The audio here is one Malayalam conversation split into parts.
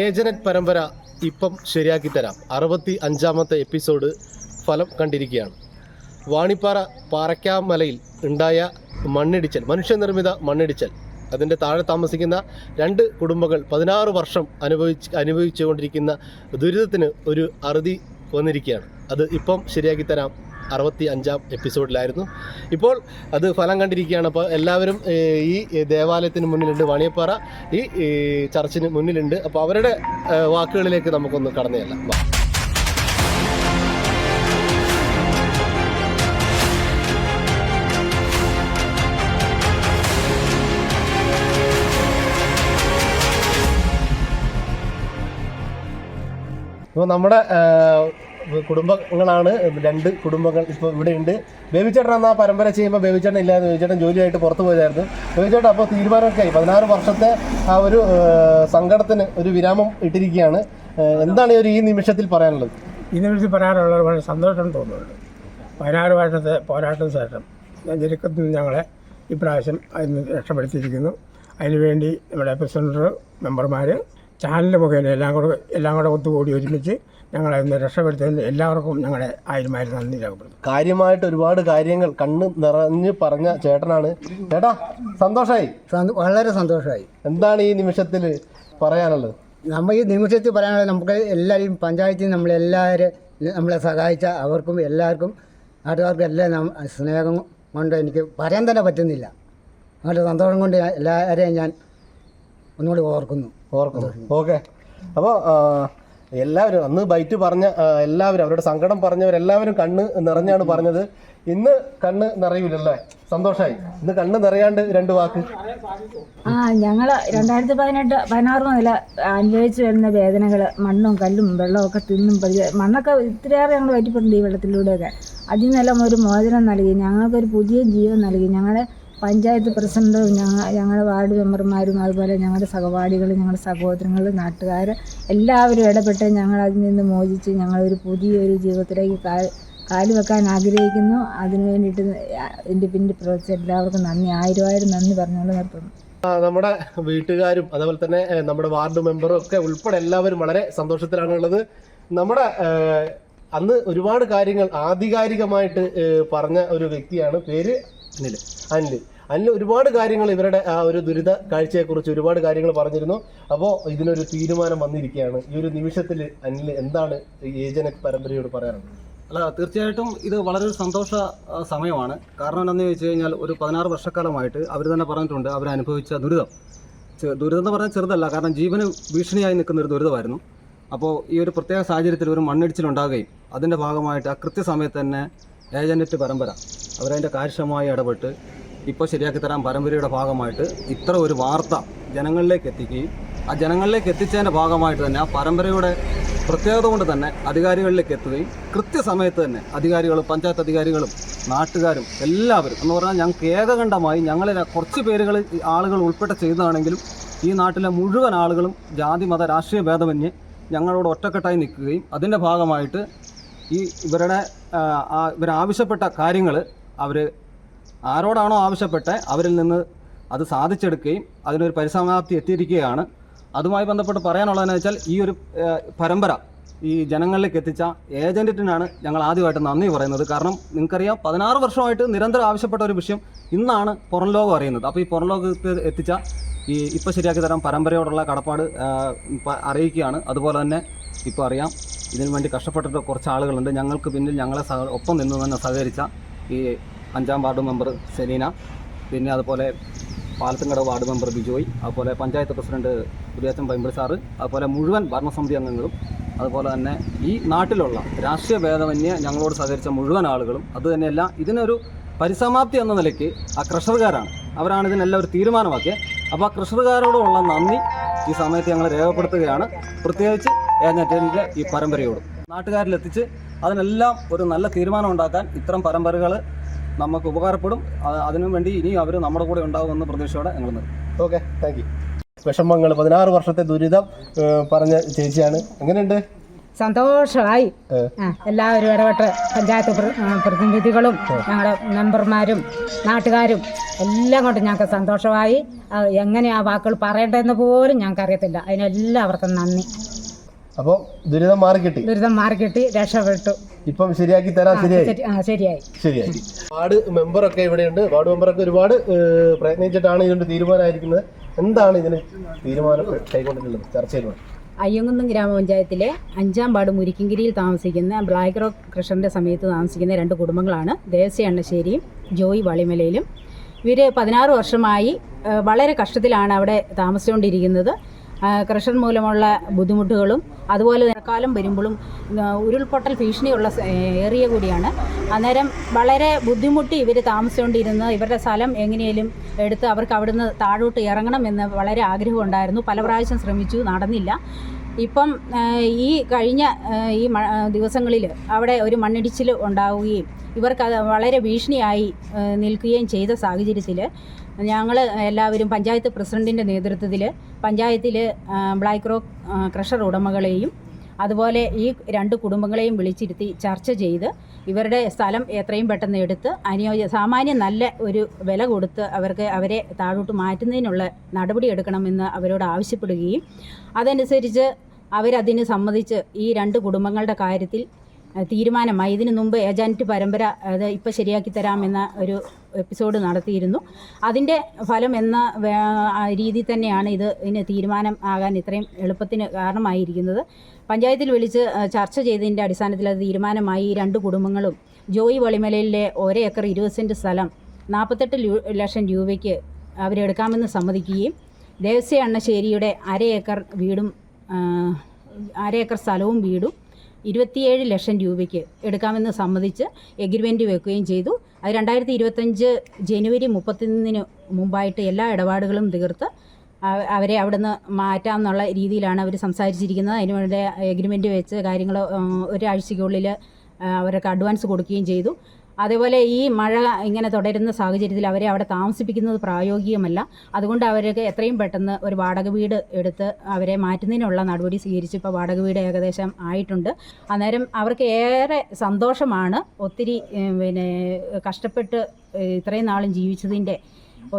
ഏജനറ്റ് പരമ്പര ഇപ്പം ശരിയാക്കി തരാം. അറുപത്തി അഞ്ചാമത്തെ എപ്പിസോഡ് ഫലം കണ്ടിരിക്കുകയാണ്. വാണിപ്പാറ പാറയ്ക്കാമലയിൽ ഉണ്ടായ മണ്ണിടിച്ചൽ മനുഷ്യനിർമ്മിത മണ്ണിടിച്ചൽ അതിന്റെ താഴെ താമസിക്കുന്ന രണ്ട് കുടുംബങ്ങൾ പതിനാറ് വർഷം അനുഭവിച്ച് അനുഭവിച്ചുകൊണ്ടിരിക്കുന്ന ദുരിതത്തിന് ഒരു അറുതി വന്നിരിക്കുകയാണ്. അത് ഇപ്പം ശരിയാക്കി തരാം. അറുപത്തി അഞ്ചാം എപ്പിസോഡിലായിരുന്നു. ഇപ്പോൾ അത് ഫലം കണ്ടിരിക്കുകയാണ്. അപ്പോൾ എല്ലാവരും ഈ ദേവാലയത്തിന് മുന്നിലുണ്ട് വാണിയപ്പാറ ഈ ചർച്ചിന് മുന്നിലുണ്ട്. അപ്പോൾ അവരുടെ വാക്കുകളിലേക്ക് നമുക്കൊന്ന് കടന്നു. അപ്പോൾ നമ്മുടെ കുടുംബങ്ങളാണ് രണ്ട് കുടുംബങ്ങൾ ഇപ്പോൾ ഇവിടെ ഉണ്ട് ബേബിച്ചേട്ടൻ അന്ന് ആ പരമ്പര ചെയ്യുമ്പോൾ ബേബിച്ചേട്ടൻ ഇല്ലായിരുന്നു ബേബിച്ചേട്ടൻ ജോലിയായിട്ട് പുറത്തു പോയതായിരുന്നു. ബേബിച്ചേട്ടൻ അപ്പോൾ തീരുമാനമൊക്കെ ആയി. പതിനാറ് വർഷത്തെ ആ ഒരു സങ്കടത്തിന് ഒരു വിരാമം ഇട്ടിരിക്കുകയാണ്. എന്താണ് ഒരു ഈ നിമിഷത്തിൽ പറയാനുള്ളത്? ഈ നിമിഷത്തിൽ പറയാനുള്ളത് വളരെ സന്തോഷം തോന്നുന്നുണ്ട്. പതിനാറ് വർഷത്തെ പോരാട്ടം ശേഷം ജനിക്കത്തിൽ നിന്ന് ഞങ്ങളെ ഇപ്രാവശ്യം അതിന് രക്ഷപ്പെടുത്തിയിരിക്കുന്നു. അതിനുവേണ്ടി നമ്മുടെ പ്രസിഡന്റ് മെമ്പർമാർ ചാനൽ മുഖേന എല്ലാം കൂടെ എല്ലാം കൂടെ ഒത്തുകൂടി ഒരുമിച്ച് ഞങ്ങളെ ഒന്ന് രക്ഷപ്പെടുത്തിയതിന് എല്ലാവർക്കും ഞങ്ങളെ ആയിരമായിരം നന്ദി രേഖപ്പെടുത്തും കാര്യമായിട്ട് ഒരുപാട് കാര്യങ്ങൾ കണ്ണ് നിറഞ്ഞ് പറഞ്ഞ ചേട്ടനാണ്. ചേട്ടാ സന്തോഷമായി വളരെ സന്തോഷമായി എന്താണ് ഈ നിമിഷത്തിൽ പറയാനുള്ളത്? നമ്മൾ ഈ നിമിഷത്തിൽ പറയാനുള്ളത് നമുക്ക് എല്ലാവരെയും പഞ്ചായത്തിൽ നമ്മളെല്ലാവരും നമ്മളെ സഹായിച്ച അവർക്കും എല്ലാവർക്കും നാട്ടുകാർക്കും എല്ലാം സ്നേഹം കൊണ്ട് എനിക്ക് പറയാൻ തന്നെ പറ്റുന്നില്ല. അങ്ങോട്ട് സന്തോഷം കൊണ്ട് എല്ലാവരെയും ഞാൻ ഒന്നുകൂടി ഓർക്കുന്നു. ഓർക്കുന്നു. ഓക്കെ. അപ്പോൾ എല്ലാവരും അന്ന് ബൈറ്റ് പറഞ്ഞ എല്ലാവരും അവരുടെ സങ്കടം പറഞ്ഞവരെല്ലാവരും കണ്ണ് നിറഞ്ഞാണ് പറഞ്ഞത്. ഇന്ന് കണ്ണ് നിറയൂലല്ലേ? സന്തോഷായി. ഇന്ന് കണ്ണ് നിറയാണ്ട് രണ്ട് വാക്ക്. ആ ഞങ്ങൾ രണ്ടായിരത്തി പതിനെട്ട് പതിനാറ് മുതൽ അനുഭവിച്ചു വരുന്ന വേദനകൾ മണ്ണും കല്ലും വെള്ളവും ഒക്കെ തിന്നും പരി- മണ്ണൊക്കെ ഇത്രയേറെ ഞങ്ങൾ പറ്റിയിട്ടുണ്ട് ഈ വെള്ളത്തിലൂടെയൊക്കെ. അതിൽ നിന്നെല്ലാം ഒരു മോചനം നൽകി ഞങ്ങൾക്കൊരു പുതിയ ജീവൻ നൽകി. ഞങ്ങളെ പഞ്ചായത്ത് പ്രസിഡന്റ് ഞങ്ങൾ ഞങ്ങളുടെ വാർഡ് മെമ്പർമാരും അതുപോലെ ഞങ്ങളുടെ സഹപാഠികൾ ഞങ്ങളുടെ സഹോദരങ്ങൾ നാട്ടുകാർ എല്ലാവരും ഇടപെട്ട് ഞങ്ങൾ അതിൽ നിന്ന് മോചിച്ച് ഞങ്ങളൊരു പുതിയൊരു ജീവിതത്തിലേക്ക് കാൽ വെക്കാൻ ആഗ്രഹിക്കുന്നു. അതിനു വേണ്ടിയിട്ട് എന്റെ പിന്നെ പ്രവർത്തിച്ച എല്ലാവർക്കും നന്ദി. ആയിരം ആയിരം നന്ദി പറഞ്ഞുകൊണ്ട് നിർത്തുന്നു. നമ്മുടെ വീട്ടുകാരും അതുപോലെ തന്നെ നമ്മുടെ വാർഡ് മെമ്പറും ഒക്കെ ഉൾപ്പെടെ എല്ലാവരും വളരെ സന്തോഷത്തിലാണുള്ളത്. നമ്മുടെ അന്ന് ഒരുപാട് കാര്യങ്ങൾ ആധികാരികമായിട്ട് പറഞ്ഞ ഒരു വ്യക്തിയാണ്. പേര് അനിൽ അനിൽ അനിൽ ഒരുപാട് കാര്യങ്ങൾ ഇവരുടെ ആ ഒരു ദുരിത കാഴ്ചയെക്കുറിച്ച് ഒരുപാട് കാര്യങ്ങൾ പറഞ്ഞിരുന്നു. അപ്പോൾ ഇതിനൊരു തീരുമാനം വന്നിരിക്കുകയാണ്. ഈ ഒരു നിമിഷത്തിൽ അനിൽ എന്താണ് ഏജന പരമ്പരയോട് പറയാനുള്ളത് അല്ല തീർച്ചയായിട്ടും ഇത് വളരെ സന്തോഷ സമയമാണ്. കാരണം എന്താണെന്ന് ചോദിച്ചു കഴിഞ്ഞാൽ ഒരു പതിനാറ് വർഷക്കാലമായിട്ട് അവർ തന്നെ പറഞ്ഞിട്ടുണ്ട് അവരനുഭവിച്ച ദുരിതം. ചെ- ദുരിതം എന്ന് പറഞ്ഞാൽ ചെറുതല്ല. കാരണം ജീവന് ഭീഷണിയായി നിൽക്കുന്ന ഒരു ദുരിതമായിരുന്നു. അപ്പോൾ ഈ ഒരു പ്രത്യേക സാഹചര്യത്തിൽ ഒരു മണ്ണിടിച്ചിലുണ്ടാകുകയും അതിന്റെ ഭാഗമായിട്ട് ആ കൃത്യസമയത്ത് തന്നെ ഏജന്റ് പരമ്പര. അവരതിന്റെ കാര്യക്ഷമമായി ഇടപെട്ട് ഇപ്പോൾ ശരിയാക്കി തരാൻ പരമ്പരയുടെ ഭാഗമായിട്ട് ഇത്ര ഒരു വാർത്ത ജനങ്ങളിലേക്ക് എത്തിക്കുകയും ആ ജനങ്ങളിലേക്ക് എത്തിച്ചതിന്റെ ഭാഗമായിട്ട് തന്നെ ആ പരമ്പരയുടെ പ്രത്യേകത കൊണ്ട് തന്നെ അധികാരികളിലേക്ക് എത്തുകയും കൃത്യസമയത്ത് തന്നെ അധികാരികളും പഞ്ചായത്ത് അധികാരികളും നാട്ടുകാരും എല്ലാവരും എന്ന് പറഞ്ഞാൽ ഞങ്ങൾക്ക് ഏകകണ്ഠമായി ഞങ്ങളിൽ കുറച്ച് പേരുകൾ ആളുകൾ ഉൾപ്പെട്ട ചെയ്തതാണെങ്കിലും ഈ നാട്ടിലെ മുഴുവൻ ആളുകളും ജാതി മത രാഷ്ട്രീയ ഭേദമന്യേ ഞങ്ങളോട് ഒറ്റക്കെട്ടായി നിൽക്കുകയും അതിന്റെ ഭാഗമായിട്ട് ഈ ഇവരുടെ ഇവരാവശ്യപ്പെട്ട കാര്യങ്ങൾ അവർ ആരോടാണോ ആവശ്യപ്പെട്ടത് അവരിൽ നിന്ന് അത് സാധിച്ചെടുക്കുകയും അതിനൊരു പരിസമാപ്തി എത്തിയിരിക്കുകയാണ്. അതുമായി ബന്ധപ്പെട്ട് പറയാനുള്ളതെന്ന് വെച്ചാൽ ഈ ഒരു പരമ്പര ഈ ജനങ്ങളിലേക്ക് എത്തിച്ച ഏജന്റിനാണ് ഞങ്ങൾ ആദ്യമായിട്ട് നന്ദി പറയുന്നത്. കാരണം നിങ്ങൾക്കറിയാം പതിനാറ് വർഷമായിട്ട് നിരന്തരം ആവശ്യപ്പെട്ട ഒരു വിഷയം ഇന്നാണ് പുറം ലോകം അറിയുന്നത്. അപ്പോൾ ഈ പുറം ലോകത്ത് എത്തിച്ച ഈ ഇപ്പോൾ ശരിയാക്കി തരാൻ പരമ്പരയോടുള്ള കടപ്പാട് അറിയിക്കുകയാണ്. അതുപോലെ തന്നെ ഇപ്പോൾ അറിയാം. ഇതിനു വേണ്ടി കഷ്ടപ്പെട്ട കുറച്ച് ആളുകളുണ്ട്. ഞങ്ങൾക്ക് പിന്നിൽ ഞങ്ങളെ സഹ ഒപ്പം നിന്ന് തന്നെ സഹകരിച്ച ഈ അഞ്ചാം വാർഡ് മെമ്പർ സെലീന പിന്നെ അതുപോലെ പാലത്തുംകട വാർഡ് മെമ്പർ ബിജോയ് അതുപോലെ പഞ്ചായത്ത് പ്രസിഡന്റ് പുതിയച്ചൻ പൈമ്പിൾ സാറ് അതുപോലെ മുഴുവൻ ഭരണസമിതി അംഗങ്ങളും അതുപോലെ തന്നെ ഈ നാട്ടിലുള്ള രാഷ്ട്രീയ ഭേദമന്യേ ഞങ്ങളോട് സഹകരിച്ച മുഴുവൻ ആളുകളും അതുതന്നെയല്ല ഇതിനൊരു പരിസമാപ്തി എന്ന നിലയ്ക്ക് ആ ക്രഷറുകാരാണ് അവരാണ് ഇതിനെല്ലാം ഒരു തീരുമാനമാക്കിയത് അപ്പോൾ ആ ക്രഷറുകാരോടുള്ള നന്ദി ഈ സമയത്ത് ഞങ്ങൾ രേഖപ്പെടുത്തുകയാണ്. പ്രത്യേകിച്ച് ഏജന്റിന്റെ ഈ പരമ്പരയോട്. നാട്ടുകാരിലെത്തിച്ച് അതിനെല്ലാം ഒരു നല്ല തീരുമാനം ഉണ്ടാക്കാൻ ഇത്തരം പരമ്പരകൾ നമുക്ക് ഉപകാരപ്പെടും. അതിനു വേണ്ടി ഇനിയും അവർ നമ്മുടെ കൂടെ ഉണ്ടാകുമെന്ന പ്രതീക്ഷയോടെ ഞങ്ങൾ നിർത്തും ഓക്കെ താങ്ക് യു വിഷമങ്ങൾ പതിനാറ് വർഷത്തെ ദുരിതം പറഞ്ഞ ചേച്ചിയാണ്. എങ്ങനെയുണ്ട്? സന്തോഷമായി. എല്ലാവരും ഇടപെട്ട് പഞ്ചായത്ത് പ്ര- പ്രതിനിധികളും ഞങ്ങളുടെ മെമ്പർമാരും നാട്ടുകാരും എല്ലാം കൊണ്ടും ഞങ്ങൾക്ക് സന്തോഷമായി. എങ്ങനെയാ എങ്ങനെ ആ വാക്കുകൾ പറയേണ്ടതെന്ന് പോലും ഞങ്ങൾക്ക് അറിയത്തില്ല അതിനെല്ലാവർക്കും നന്ദി. അപ്പോൾ ദുരിതം മാറി കിട്ടി ദുരിതം മാറി കിട്ടി രക്ഷപ്പെട്ടു. ഇപ്പം ശരിയാക്കി തരാം ശരിയായി. ശരി- ആ ശരിയായി. ശരിയായി. വാർഡ് മെമ്പറൊക്കെ ഇവിടെയുണ്ട്. വാർഡ് മെമ്പറൊക്കെ ഒരുപാട് പ്രയത്നിച്ചിട്ടാണ് ഇതിന്റെ തീരുമാനമായിരിക്കുന്നത്. എന്താണ് ഇതിന് തീരുമാനം കൈക്കൊണ്ടിട്ടുള്ളത്? ചർച്ചയിലുള്ളത്? അയ്യങ്കുന്നം ഗ്രാമപഞ്ചായത്തിലെ അഞ്ചാം വാർഡ് മുരിക്കിങ്കിരിയിൽ താമസിക്കുന്ന ബ്ലാക്ക് റോക്ക് കൃഷ്ണന്റെ സമയത്ത് താമസിക്കുന്ന രണ്ട് കുടുംബങ്ങളാണ്. ദേവസ്യ എണ്ണശ്ശേരിയും ജോയി വളിമലയിലും. ഇവർ പതിനാറ് വർഷമായി വളരെ കഷ്ടത്തിലാണ് അവിടെ താമസിച്ചുകൊണ്ടിരിക്കുന്നത്. കൃഷ്ണൻ മൂലമുള്ള ബുദ്ധിമുട്ടുകളും അതുപോലെ കാലം വരുമ്പോഴും ഉരുൾപൊട്ടൽ ഭീഷണിയുള്ള ഏരിയ കൂടിയാണ്. അന്നേരം വളരെ ബുദ്ധിമുട്ടി ഇവർ താമസിച്ചുകൊണ്ടിരുന്ന ഇവരുടെ സ്ഥലം എങ്ങനെയും എടുത്ത് അവർക്ക് അവിടുന്ന് താഴോട്ട് ഇറങ്ങണം എന്ന് വളരെ ആഗ്രഹമുണ്ടായിരുന്നു. പല പ്രാവശ്യം ശ്രമിച്ചു നടന്നില്ല. ഇപ്പം ഈ കഴിഞ്ഞ ഈ ദിവസങ്ങളിൽ അവിടെ ഒരു മണ്ണിടിച്ചിൽ ഉണ്ടാവുകയും ഇവർക്ക് വളരെ ഭീഷണിയായി നിൽക്കുകയും ചെയ്ത സാഹചര്യത്തിൽ ഞങ്ങൾ എല്ലാവരും പഞ്ചായത്ത് പ്രസിഡന്റിന്റെ നേതൃത്വത്തിൽ പഞ്ചായത്തിൽ ബ്ലാക്ക് റോക്ക് ക്രഷർ ഉടമകളെയും അതുപോലെ ഈ രണ്ട് കുടുംബങ്ങളെയും വിളിച്ചിരുത്തി ചർച്ച ചെയ്ത് ഇവരുടെ സ്ഥലം എത്രയും പെട്ടെന്ന് എടുത്ത് അനുയോജ്യ സാമാന്യം നല്ല ഒരു വില കൊടുത്ത് അവർക്ക് അവരെ താഴോട്ട് മാറ്റുന്നതിനുള്ള നടപടി എടുക്കണമെന്ന് അവരോട് ആവശ്യപ്പെടുകയും അതനുസരിച്ച് അവരതിന് സമ്മതിച്ച് ഈ രണ്ട് കുടുംബങ്ങളുടെ കാര്യത്തിൽ തീരുമാനമായി. ഇതിനു മുമ്പ് ഏജന്റ് പരമ്പര അത് ഇപ്പോൾ ശരിയാക്കി തരാമെന്ന ഒരു എപ്പിസോഡ് നടത്തിയിരുന്നു. അതിന്റെ ഫലം എന്ന രീതി തന്നെയാണ് ഇത് ഇതിന് തീരുമാനം ആകാൻ ഇത്രയും എളുപ്പത്തിന് കാരണമായിരിക്കുന്നത്. പഞ്ചായത്തിൽ വിളിച്ച് ചർച്ച ചെയ്തതിന്റെ അടിസ്ഥാനത്തിൽ അത് തീരുമാനമായി. ഈ രണ്ട് കുടുംബങ്ങളും ജോയി വളിമലയിലെ ഒരേ ഏക്കർ ഇരുപത് സെന്റ് സ്ഥലം നാൽപ്പത്തെട്ട് ലക്ഷം രൂപയ്ക്ക് അവരെടുക്കാമെന്ന് സമ്മതിക്കുകയും ദേവസ്യ അണ്ണശ്ശേരിയുടെ അര ഏക്കർ വീടും അര ഏക്കർ സ്ഥലവും വീടും ഇരുപത്തിയേഴ് ലക്ഷം രൂപയ്ക്ക് എടുക്കാമെന്ന് സമ്മതിച്ച് എഗ്രിമെന്റ് വെക്കുകയും ചെയ്തു. അത് രണ്ടായിരത്തി ഇരുപത്തഞ്ച് ജനുവരി മുപ്പത്തിന് മുമ്പായിട്ട് എല്ലാ ഇടപാടുകളും തീർത്ത് അവ- അവരെ മാറ്റാം എന്നുള്ള രീതിയിലാണ് അവർ സംസാരിച്ചിരിക്കുന്നത്. അതിന് വേണ്ടി എഗ്രിമെന്റ് വെച്ച് കാര്യങ്ങൾ ഒരാഴ്ചയ്ക്കുള്ളിൽ അവർക്ക് അഡ്വാൻസ് കൊടുക്കുകയും ചെയ്തു. അതേപോലെ ഈ മഴ ഇങ്ങനെ തുടരുന്ന സാഹചര്യത്തിൽ അവരെ അവിടെ താമസിപ്പിക്കുന്നത് പ്രായോഗികമല്ല. അതുകൊണ്ട് അവർക്ക് എത്രയും പെട്ടെന്ന് ഒരു വാടക വീട് എടുത്ത് അവരെ മാറ്റുന്നതിനുള്ള നടപടി സ്വീകരിച്ചു. ഇപ്പോൾ വാടക വീട് ഏകദേശം ആയിട്ടുണ്ട്. അന്നേരം അവർക്ക് ഏറെ സന്തോഷമാണ് ഒത്തിരി പിന്നെ കഷ്ടപ്പെട്ട് ഇത്രയും നാളും ജീവിച്ചതിന്റെ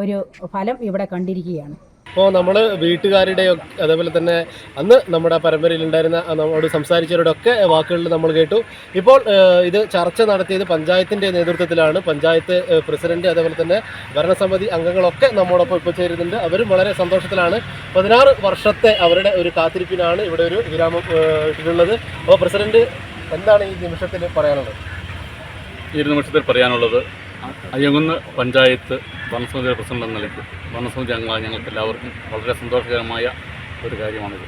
ഒരു ഫലം ഇവിടെ കണ്ടിരിക്കുകയാണ്. അപ്പോൾ നമ്മൾ വീട്ടുകാരുടെ അതേപോലെ തന്നെ അന്ന് നമ്മുടെ ആ നമ്മോട് സംസാരിച്ചവരുടെ ഒക്കെ വാക്കുകളിൽ നമ്മൾ കേട്ടു. ഇപ്പോൾ ഇത് ചർച്ച നടത്തിയത് പഞ്ചായത്തിന്റെ നേതൃത്വത്തിലാണ്. പഞ്ചായത്ത് പ്രസിഡന്റ് അതേപോലെ തന്നെ ഭരണസമിതി അംഗങ്ങളൊക്കെ നമ്മോടൊപ്പം ഇപ്പോൾ ചേരുന്നുണ്ട്. അവരും വളരെ സന്തോഷത്തിലാണ്. പതിനാറ് വർഷത്തെ അവരുടെ ഒരു കാത്തിരിപ്പിനാണ് ഇവിടെ ഒരു വിരാമം ഇട്ടിട്ടുള്ളത്. അപ്പോൾ പ്രസിഡന്റ് എന്താണ് ഈ നിമിഷത്തിൽ പറയാനുള്ളത്? ഈ നിമിഷത്തിൽ പറയാനുള്ളത് അയ്യങ്കുന്ന് പഞ്ചായത്ത് ഭരണസമിതിയുടെ പ്രസിഡന്റ് എന്ന നിലയ്ക്ക് ഭരണസമിതി അംഗങ്ങളായ ഞങ്ങൾക്ക് എല്ലാവർക്കും വളരെ സന്തോഷകരമായ ഒരു കാര്യമാണിത്.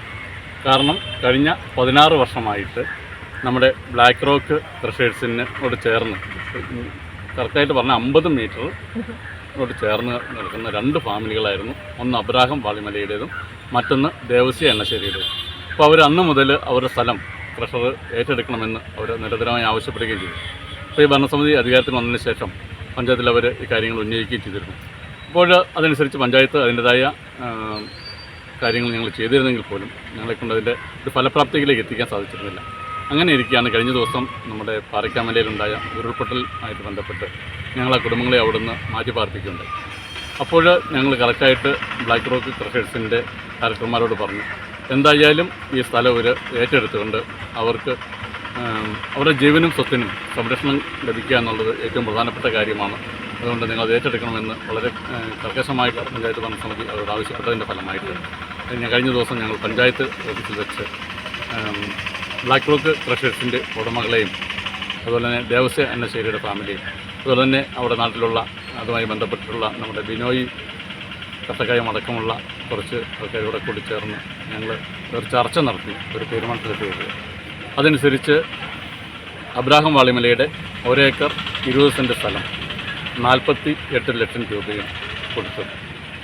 കാരണം കഴിഞ്ഞ പതിനാറ് വർഷമായിട്ട് നമ്മുടെ ബ്ലാക്ക് റോക്ക് ക്രഷേഴ്സിനോട് ചേർന്ന് കറക്റ്റായിട്ട് പറഞ്ഞാൽ അമ്പത് മീറ്റർ ോട് ചേർന്ന് നിൽക്കുന്ന രണ്ട് ഫാമിലികളായിരുന്നു. ഒന്ന് അബ്രാഹം വാളിമലയുടേതും മറ്റൊന്ന് ദേവസ്യ എണ്ണശ്ശേരിയുടേതും. അപ്പോൾ അവർ അന്ന് മുതൽ അവരുടെ സ്ഥലം ക്രഷർ ഏറ്റെടുക്കണമെന്ന് അവർ നിരന്തരമായി ആവശ്യപ്പെടുകയും ചെയ്തു. അപ്പോൾ ഈ ഭരണസമിതി അധികാരത്തിൽ വന്നതിന് ശേഷം പഞ്ചായത്തിൽ അവർ കാര്യങ്ങൾ ഉന്നയിക്കുകയും ചെയ്തിരുന്നു. അപ്പോൾ അതനുസരിച്ച് പഞ്ചായത്ത് അതിന്റെതായ കാര്യങ്ങൾ ഞങ്ങൾ ചെയ്തിരുന്നെങ്കിൽ പോലും ഞങ്ങളെക്കൊണ്ട് അതിന്റെ ഒരു ഫലപ്രാപ്തിയിലേക്ക് എത്തിക്കാൻ സാധിച്ചിരുന്നില്ല. അങ്ങനെ ഇരിക്കുകയാണ്. കഴിഞ്ഞ ദിവസം നമ്മുടെ പാറയ്ക്കാമലയിലുണ്ടായ ഉരുൾപൊട്ടൽ ആയിട്ട് ബന്ധപ്പെട്ട് ഞങ്ങൾ ആ കുടുംബങ്ങളെ അവിടുന്ന് മാറ്റി പാർപ്പിക്കുകയുണ്ടായി അപ്പോൾ ഞങ്ങൾ കറക്റ്റായിട്ട് ബ്ലാക്ക് റോക്ക് ക്രഷേഴ്സിന്റെ ഡയറക്ടർമാരോട് പറഞ്ഞു എന്തായാലും ഈ സ്ഥലം ഒരു ഏറ്റെടുത്തുകൊണ്ട് അവർക്ക് അവരുടെ ജീവനും സ്വത്തിനും സംരക്ഷണം ലഭിക്കുക എന്നുള്ളത് ഏറ്റവും പ്രധാനപ്പെട്ട കാര്യമാണ്. അതുകൊണ്ട് നിങ്ങൾ അത് ഏറ്റെടുക്കണമെന്ന് വളരെ കർക്കശമായിട്ട് പഞ്ചായത്ത് ഭരണസമിതി അവരോട് ആവശ്യപ്പെട്ടതിന്റെ ഫലമായിട്ട് ഞാൻ കഴിഞ്ഞ ദിവസം ഞങ്ങൾ പഞ്ചായത്ത് ഓഫീസിൽ വെച്ച് ബ്ലാക്ക് റോക്ക് ക്രഷേഴ്സിന്റെ ഉടമകളെയും അതുപോലെ തന്നെ ദേവസ്യ അന്നശ്ശേരിയുടെ ഫാമിലിയും അതുപോലെ തന്നെ അവിടെ നാട്ടിലുള്ള അതുമായി ബന്ധപ്പെട്ടിട്ടുള്ള നമ്മുടെ ബിനോയി കത്തക്കായം അടക്കമുള്ള കുറച്ച് ആൾക്കാരോടെ കൂടി ചേർന്ന് ഞങ്ങൾ ഒരു ചർച്ച നടത്തി ഒരു തീരുമാനത്തിലെത്തിയത്. അതനുസരിച്ച് അബ്രാഹം വാളിമലയുടെ ഒരേക്കർ ഇരുപത് സെന്റ് സ്ഥലം നാൽപ്പത്തി എട്ട് ലക്ഷം രൂപയും കൊടുത്തു.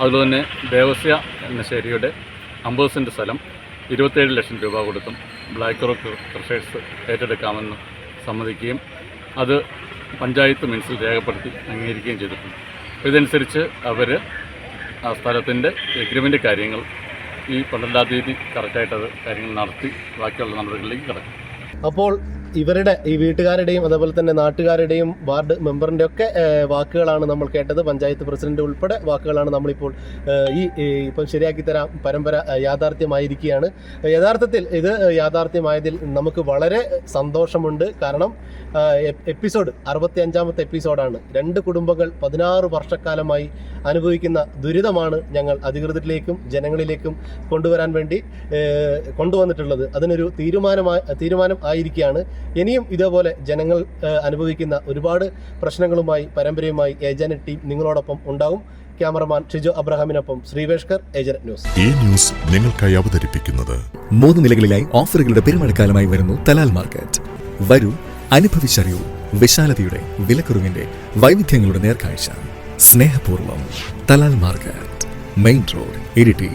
അതുപോലെ തന്നെ ദേവസ്യ എന്ന ശേരിയുടെ അമ്പത് സെന്റ് സ്ഥലം ഇരുപത്തേഴ് ലക്ഷം രൂപ കൊടുത്തും ബ്ലാക്ക് റോക്ക് ക്രഷേഴ്സ് ഏറ്റെടുക്കാമെന്ന് സമ്മതിക്കുകയും അത് പഞ്ചായത്ത് മിനിസിൽ രേഖപ്പെടുത്തി അംഗീകരിക്കുകയും ചെയ്തിട്ടുണ്ട്. ഇതനുസരിച്ച് അവർ ആ സ്ഥലത്തിന്റെ എഗ്രിമെന്റ് കാര്യങ്ങൾ ഈ പന്ത്രണ്ടാം തീയതി കറക്റ്റായിട്ടത് കാര്യങ്ങൾ നടത്തി ബാക്കിയുള്ള നടപടികളിലേക്ക് കിടക്കും. അപ്പോൾ ഇവരുടെ ഈ വീട്ടുകാരുടെയും അതേപോലെ തന്നെ നാട്ടുകാരുടെയും വാർഡ് മെമ്പറിന്റെ ഒക്കെ വാക്കുകളാണ് നമ്മൾ കേട്ടത്. പഞ്ചായത്ത് പ്രസിഡന്റ് ഉൾപ്പെടെ വാക്കുകളാണ് നമ്മളിപ്പോൾ ഈ ഇപ്പം ശരിയാക്കി തരാം പരമ്പര യാഥാർത്ഥ്യമായിരിക്കുകയാണ്. യഥാർത്ഥത്തിൽ ഇത് യാഥാർത്ഥ്യമായതിൽ നമുക്ക് വളരെ സന്തോഷമുണ്ട്. കാരണം എപ്പിസോഡ് അറുപത്തി അഞ്ചാമത്തെ എപ്പിസോഡാണ്. രണ്ട് കുടുംബങ്ങൾ പതിനാറ് വർഷക്കാലമായി അനുഭവിക്കുന്ന ദുരിതമാണ് ഞങ്ങൾ അധികൃതരിലേക്കും ജനങ്ങളിലേക്കും കൊണ്ടുവരാൻ വേണ്ടി കൊണ്ടുവന്നിട്ടുള്ളത്. അതിനൊരു തീരുമാനമായി തീരുമാനം ആയിരിക്കുകയാണ്. ഇനിയും ഇതേപോലെ ജനങ്ങൾ അനുഭവിക്കുന്ന ഒരുപാട് പ്രശ്നങ്ങളുമായി പരമ്പരയുമായി ഏജനറ്റ് ടീം നിങ്ങളോടൊപ്പം ഉണ്ടാകും ക്യാമറമാൻ ഷിജോ അബ്രഹാമിനൊപ്പം ശ്രീവേഷ്കർ ഏജന്റ് ന്യൂസ്. ഈ ന്യൂസ് നിങ്ങൾക്കായി അവതരിപ്പിക്കുന്നത് മൂന്ന് നിലകളിലായി ഓഫറുകളുടെ പെരുമഴക്കാലമായി വരുന്നു തലാൽ മാർക്കറ്റ്. വരൂ അനുഭവിച്ചറിയൂ വിശാലതയുടെ വിലക്കുറവിന്റെ വൈവിധ്യങ്ങളുടെ നേർക്കാഴ്ച. സ്നേഹപൂർവം Talal market main road Iritty.